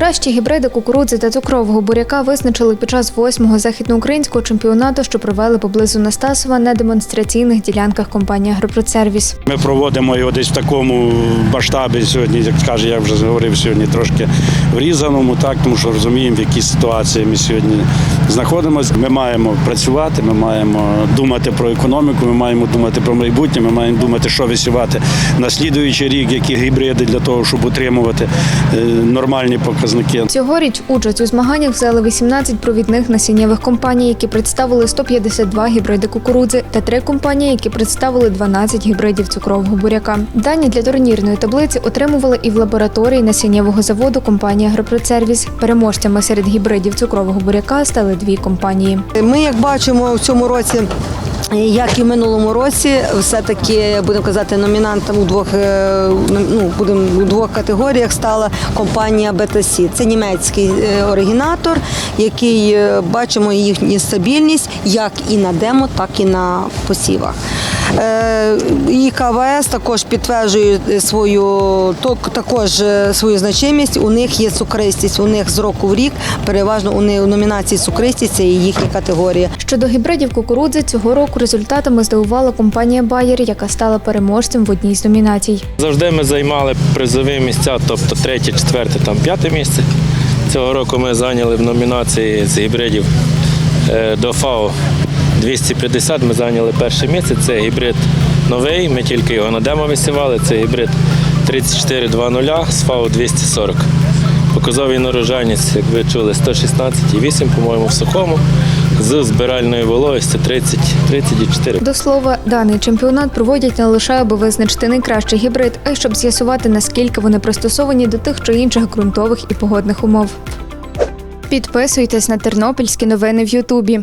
Найкращі гібриди кукурудзи та цукрового буряка визначили під час восьмого західноукраїнського чемпіонату, що провели поблизу Настасова на демонстраційних ділянках компанії Агропроцервіс. Ми проводимо його десь в такому масштабі сьогодні, як каже, я вже говорив сьогодні трошки врізаному, так тому що розуміємо, в якій ситуації ми сьогодні знаходимося. Ми маємо працювати, ми маємо думати про економіку, ми маємо думати про майбутнє, ми маємо думати, що висівати на слідуючий рік, які гібриди для того, щоб утримувати е, нормальні показники. Цьогоріч участь у змаганнях взяли 18 провідних насіннєвих компаній, які представили 152 гібриди кукурудзи, та три компанії, які представили 12 гібридів цукрового буряка. Дані для турнірної таблиці отримували і в лабораторії насіннєвого заводу компанії Агропроцервіс. Переможцями серед гібридів цукрового буряка стали дві компанії. Ми, як бачимо, в цьому році. Як і в минулому році, все-таки будемо казати, номінантом у двох е, ну, будемо у двох категоріях стала компанія BTC. Це німецький е, оригінатор, який е, бачимо їхню стабільність як і на демо, так і на посівах. Е, І КВС також підтверджує свою також е, свою значимість. У них є цукристість. У них з року в рік переважно у них у номінації цукристість це і їхня категорія. Щодо гібридів кукурудзи, цього року результатами здивувала компанія Bayer, яка стала переможцем в одній з номінацій. Завжди ми займали призові місця, тобто третє, четверте, там п'яте місце. Цього року ми зайняли в номінації з гібридів е, до ФАО 250. Ми зайняли перше місце. Це гібрид новий. Ми тільки його на демо висівали. Це гібрид 3420 з ФАО 240. Показовий нарожайність, як ви чули, 116,8, по-моєму, в сухому. З збиральною вологістю 30, 30,4. До слова, даний чемпіонат проводять не лише аби визначити найкращий гібрид, а й щоб з'ясувати, наскільки вони пристосовані до тих чи інших ґрунтових і погодних умов. Підписуйтесь на тернопільські новини в Ютубі.